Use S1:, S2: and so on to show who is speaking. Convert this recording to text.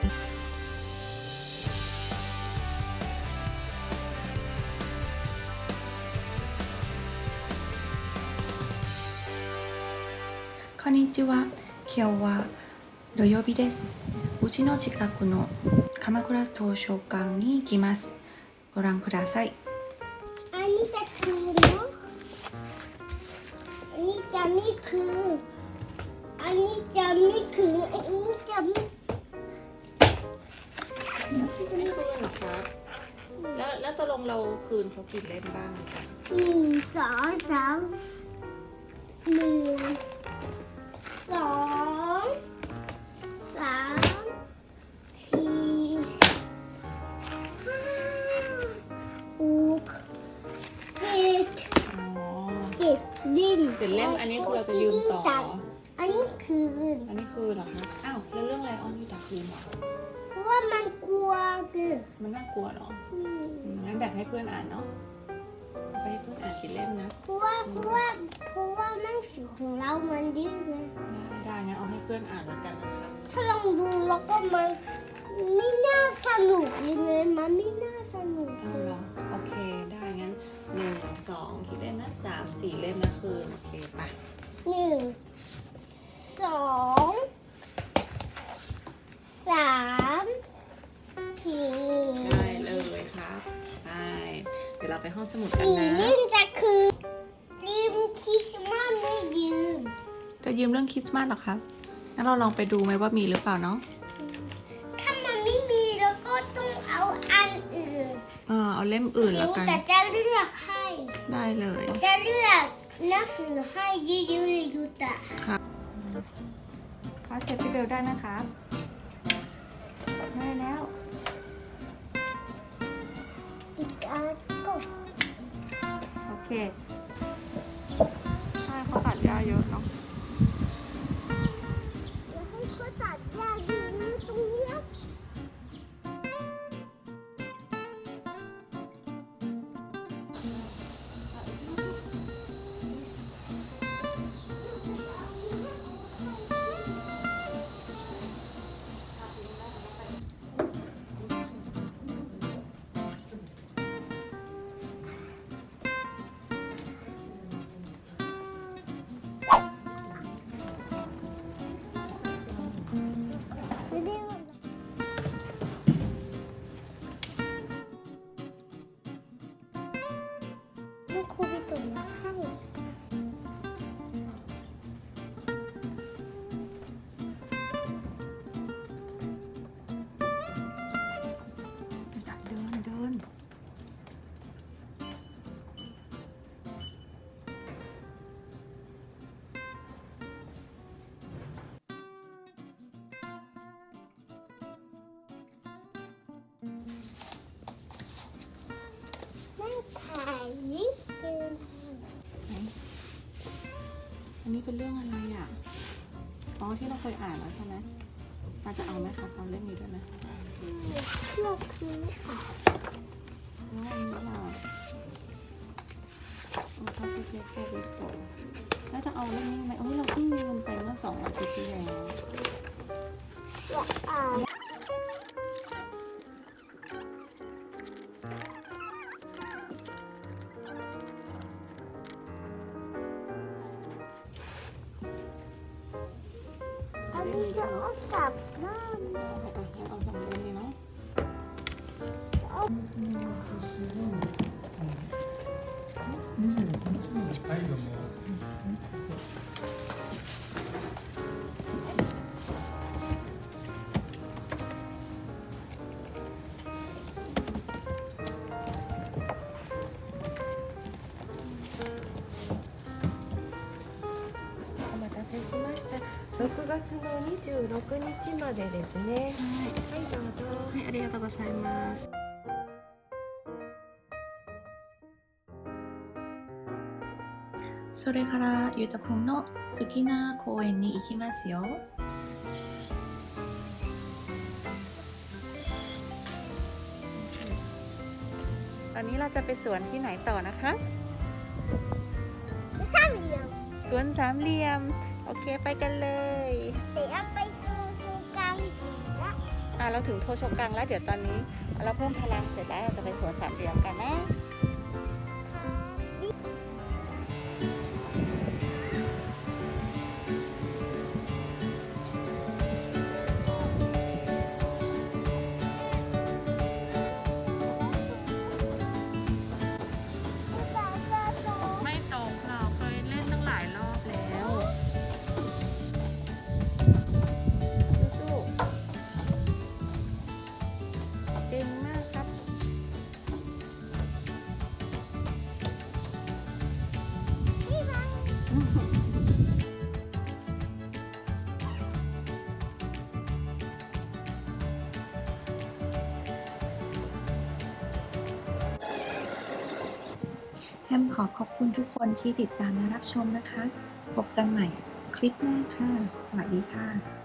S1: こんにちは。今日は土曜日です。うちの近くの鎌倉図書館に行きます。ご覧ください。
S2: お兄ちゃんの。お兄ちゃんみくん。お兄ちゃんみくん。お兄ちゃんみくん。 ไม่
S1: คืนหรอครับ แล้วแล้วตกลงเราคืนเขากี่เล่มบ้างคะ
S2: หนึ่งสองสามหนึ่งสองสามสี่ห้าหกเจ็ด
S1: อ๋อ
S2: เจ็ดเล่ม
S1: เจ็ดเล่มอันนี้คือเราจะยืมต่อ
S2: อันนี้คืน
S1: อันนี้คือเหรอคะอ้าวแล้วเรื่องอะไรออนยู่ต่คืนเหรอ
S2: ราะว่ามันกลัวเกิน
S1: มันน่ากลัวเหรอ
S2: อืม
S1: อืมงั้นแบ่งให้เพื่อนอ่านเนาะเอาไปให้เพื่อนอ่านกี่เล่มนะ
S2: เพราะว่าเพราะว่าเพราะว่าหนังสือของเรามันเยอะไง
S1: ได้ได้งั้นเอาให้เพื่อนอ่านแล้วกันนะครับ
S2: ถ้าลองดูแล้วก็มันไม่น่าสนุกยังไงมันไม่น่าสนุก
S1: อ้าวเหรอโอเคได้งั้นหนึ่งสองกี่เล่มนะสามสี่เล่มนะคืนโอเคไป
S2: หนึ่งสองสาม สี่
S1: ได้เลยครับไปเดี๋ยวเราไปห้องสมุดกัน
S2: สี่
S1: นะ
S2: เล่มจะคือริมคริสต์มาสไม่ยืม
S1: จะยืมเรื่องคริสต์มาสเหรอครับงั้นเราลองไปดูไหมว่ามีหรือเปล่าเนาะ
S2: ถ้ามันไม่มีแล้วก็ต้องเอาอันอื่น
S1: เออเอาเล่มอื่นแล้วกัน
S2: แต่จะเลือกให้
S1: ได้เลย
S2: จะเลือกหนังสือให้เยอะๆเลยยูตะ
S1: พาเช็ดไปเร็วได้นะครับ โอัน
S2: นี้เป็
S1: นเรื่องอะไรอะอ๋อที่เราเคยอ่านแล้วใช่ไหมเราจะเอาไหมคะเอาเล่มนี้ด้วยไหม
S2: ชอบคือค่ะ
S1: อ๋ออันนี้ล่ะเอาเข้าไปเช็คโควิดต่อแล้วจะเอาเล่มนี้ไหมโอ้ยเราเพิ่งยืมไปเมื่อสองอาทิตย์ที่แล้ว
S2: อยากอ่าน
S3: 怎么搞6月の26日までですね。はい、どうぞ。
S1: はいありがとうございますそれからゆうたくんの好きな公園に行きますよ ตอนนี้เราจะไปสวนที่ไหนต่อนะคะ
S2: สร้างเดียว
S1: สวนสามเหลี่ยม โอเคไปกันเลย
S2: เดี๋ยวเอาไปดูดูกันละ
S1: อะเราถึงโทโชกังแล้วเดี๋ยวตอนนี้ เราเพิ่มพลังเสร็จแล้วเราจะไปสวนสามเหลี่ยมกันนะ
S4: แฮมขอขอบคุณทุกคนที่ติดตามและรับชมนะคะ พบกันใหม่คลิปหน้าค่ะ สวัสดีค่ะ